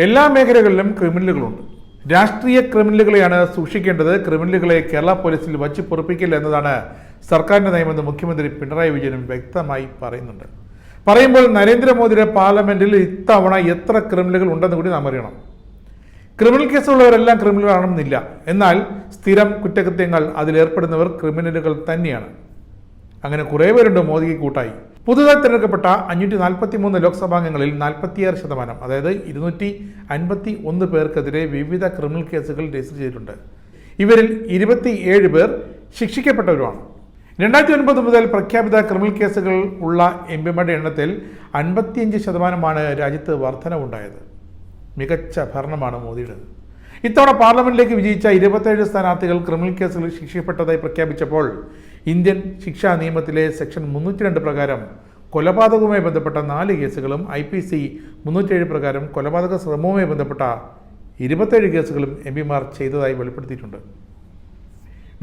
എല്ലാ മേഖലകളിലും ക്രിമിനലുകളുണ്ട്. രാഷ്ട്രീയ ക്രിമിനലുകളെയാണ് സൂക്ഷിക്കേണ്ടത്. ക്രിമിനലുകളെ കേരള പോലീസിൽ വച്ച് പൊറപ്പിക്കില്ല എന്നതാണ് സർക്കാരിന്റെ നയമെന്ന് മുഖ്യമന്ത്രി പിണറായി വിജയനും വ്യക്തമായി പറയുന്നുണ്ട്. പറയുമ്പോൾ നരേന്ദ്രമോദിയുടെ പാർലമെന്റിൽ ഇത്തവണ എത്ര ക്രിമിനലുകൾ ഉണ്ടെന്ന് കൂടി നാം അറിയണം. ക്രിമിനൽ കേസുള്ളവരെല്ലാം ക്രിമിനലാണെന്നില്ല. എന്നാൽ സ്ഥിരം കുറ്റകൃത്യങ്ങൾ അതിലേർപ്പെടുന്നവർ ക്രിമിനലുകൾ തന്നെയാണ്. അങ്ങനെ കുറേ പേരുണ്ട് മോദിക്ക് കൂട്ടായി. പുതുതായി തിരഞ്ഞെടുക്കപ്പെട്ട അഞ്ഞൂറ്റി നാൽപ്പത്തി മൂന്ന് ലോക്സഭാംഗങ്ങളിൽ നാൽപ്പത്തിയാറ് ശതമാനം അതായത് ഇരുന്നൂറ്റി അൻപത്തി ഒന്ന് പേർക്കെതിരെ വിവിധ ക്രിമിനൽ കേസുകൾ രജിസ്റ്റർ ചെയ്തിട്ടുണ്ട്. ഇവരിൽ ഇരുപത്തി ഏഴ് പേർ ശിക്ഷിക്കപ്പെട്ടവരുമാണ്. രണ്ടായിരത്തി ഒൻപത് മുതൽ പ്രഖ്യാപിത ക്രിമിനൽ കേസുകൾ ഉള്ള എം പിമാരുടെ എണ്ണത്തിൽ അൻപത്തിയഞ്ച് ശതമാനമാണ് രാജ്യത്ത് വർധനവുണ്ടായത്. മികച്ച ഭരണമാണ് മോദിയുടേത്. ഇത്തവണ പാർലമെന്റിലേക്ക് വിജയിച്ച ഇരുപത്തേഴ് സ്ഥാനാർത്ഥികൾ ക്രിമിനൽ കേസുകളിൽ ശിക്ഷിക്കപ്പെട്ടതായി പ്രഖ്യാപിച്ചപ്പോൾ ഇന്ത്യൻ ശിക്ഷാ നിയമത്തിലെ സെക്ഷൻ മുന്നൂറ്റി രണ്ട് പ്രകാരം കൊലപാതകവുമായി ബന്ധപ്പെട്ട നാല് കേസുകളും ഐ പി സി മുന്നൂറ്റേഴ് പ്രകാരം കൊലപാതക ശ്രമവുമായി ബന്ധപ്പെട്ട ഇരുപത്തേഴ് കേസുകളും എം പിമാർ ചെയ്തതായി വെളിപ്പെടുത്തിയിട്ടുണ്ട്.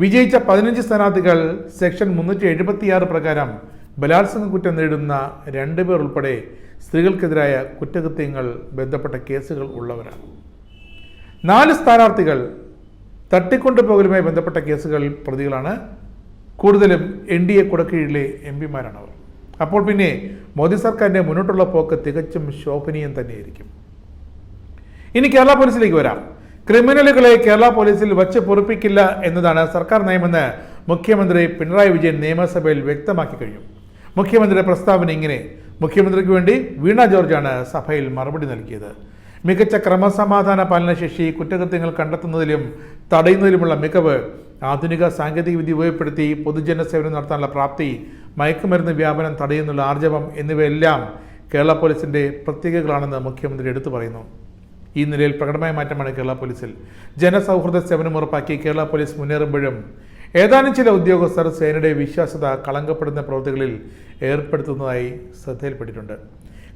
വിജയിച്ച പതിനഞ്ച് സ്ഥാനാർത്ഥികൾ സെക്ഷൻ മുന്നൂറ്റി എഴുപത്തിയാറ് പ്രകാരം ബലാത്സംഗ കുറ്റം നേരിടുന്ന രണ്ടുപേർ ഉൾപ്പെടെ സ്ത്രീകൾക്കെതിരായ കുറ്റകൃത്യങ്ങൾ ബന്ധപ്പെട്ട കേസുകൾ ഉള്ളവരാണ്. നാല് സ്ഥാനാർത്ഥികൾ തട്ടിക്കൊണ്ടുപോകലുമായി ബന്ധപ്പെട്ട കേസുകൾ പ്രതികളാണ്. കൂടുതലും എൻ ഡി എ കുടക്കീഴിലെ എം പിമാരാണ് അവർ അപ്പോൾ പിന്നെ മോദി സർക്കാരിന്റെ മുന്നോട്ടുള്ള പോക്ക് തികച്ചും ശോഭനീയം തന്നെയായിരിക്കും. ഇനി കേരള പോലീസിലേക്ക് വരാം. ക്രിമിനലുകളെ കേരള പോലീസിൽ വച്ച് പൊറുപ്പിക്കില്ല എന്നതാണ് സർക്കാർ നയമെന്ന് മുഖ്യമന്ത്രി പിണറായി വിജയൻ നിയമസഭയിൽ വ്യക്തമാക്കി കഴിഞ്ഞു. മുഖ്യമന്ത്രിയുടെ പ്രസ്താവന ഇങ്ങനെ. മുഖ്യമന്ത്രിക്ക് വേണ്ടി വീണ ജോർജാണ് സഭയിൽ മറുപടി നൽകിയത്. മികച്ച ക്രമസമാധാന പാലനശേഷി കുറ്റകൃത്യങ്ങൾ കണ്ടെത്തുന്നതിലും തടയുന്നതിലുമുള്ള മികവ് ആധുനിക സാങ്കേതികവിദ്യ ഉപയോഗപ്പെടുത്തി പൊതുജന സേവനം നടത്താനുള്ള പ്രാപ്തി മയക്കുമരുന്ന് വ്യാപനം തടയുന്നുള്ള ആർജവം എന്നിവയെല്ലാം കേരള പോലീസിന്റെ പ്രത്യേകതകളാണെന്ന് മുഖ്യമന്ത്രി എടുത്തു പറയുന്നു. ഈ നിലയിൽ പ്രകടമായ മാറ്റമാണ് കേരള പോലീസിൽ. ജനസൗഹൃദ സേവനം ഉറപ്പാക്കി കേരള പോലീസ് മുന്നേറുമ്പോഴും ഏതാനും ചില ഉദ്യോഗസ്ഥർ സേനയുടെ വിശ്വാസ്യത കളങ്കപ്പെടുന്ന പ്രവൃത്തികളിൽ ഏർപ്പെടുത്തുന്നതായി ശ്രദ്ധയിൽപ്പെട്ടിട്ടുണ്ട്.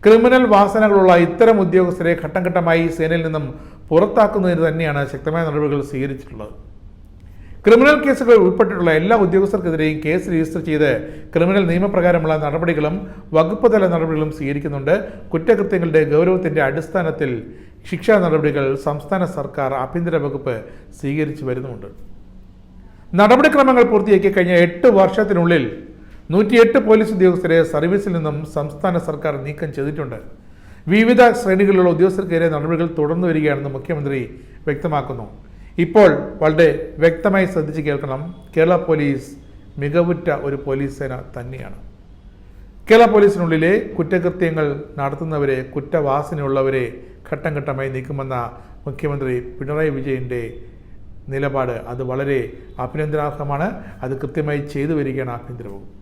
ക്രിമിനൽ വാസനകളുള്ള ഇത്തരം ഉദ്യോഗസ്ഥരെ ഘട്ടം ഘട്ടമായി സേനയിൽ നിന്നും പുറത്താക്കുന്നതിന് തന്നെയാണ് ശക്തമായ നടപടികൾ സ്വീകരിച്ചിട്ടുള്ളത്. ക്രിമിനൽ കേസുകൾ ഉൾപ്പെട്ടിട്ടുള്ള എല്ലാ ഉദ്യോഗസ്ഥർക്കെതിരെയും കേസ് രജിസ്റ്റർ ചെയ്ത് ക്രിമിനൽ നിയമപ്രകാരമുള്ള നടപടികളും വകുപ്പ് തല നടപടികളും സ്വീകരിക്കുന്നുണ്ട്. കുറ്റകൃത്യങ്ങളുടെ ഗൗരവത്തിന്റെ അടിസ്ഥാനത്തിൽ ശിക്ഷാ നടപടികൾ സംസ്ഥാന സർക്കാർ ആഭ്യന്തര വകുപ്പ് സ്വീകരിച്ചു വരുന്നുമുണ്ട്. നടപടിക്രമങ്ങൾ പൂർത്തിയാക്കി കഴിഞ്ഞ എട്ട് വർഷത്തിനുള്ളിൽ നൂറ്റിയെട്ട് പോലീസ് ഉദ്യോഗസ്ഥരെ സർവീസിൽ നിന്നും സംസ്ഥാന സർക്കാർ നീക്കം ചെയ്തിട്ടുണ്ട്. വിവിധ ശ്രേണികളിലുള്ള ഉദ്യോഗസ്ഥർക്കെതിരെ നടപടികൾ തുടർന്നു വരികയാണെന്ന് മുഖ്യമന്ത്രി വ്യക്തമാക്കുന്നു. ഇപ്പോൾ വളരെ വ്യക്തമായി ശ്രദ്ധിച്ച് കേൾക്കണം. കേരള പോലീസ് മികവുറ്റ ഒരു പോലീസ് സേന തന്നെയാണ്. കേരള പോലീസിനുള്ളിലെ കുറ്റകൃത്യങ്ങൾ നടത്തുന്നവരെ കുറ്റവാസനയുള്ളവരെ ഘട്ടം ഘട്ടമായി നീക്കുമെന്ന മുഖ്യമന്ത്രി പിണറായി വിജയന്റെ നിലപാട് അത് വളരെ അഭിനന്ദനാർഹമാണ്. അത് കൃത്യമായി ചെയ്തു വരികയാണ് ആഭ്യന്തര വകുപ്പ്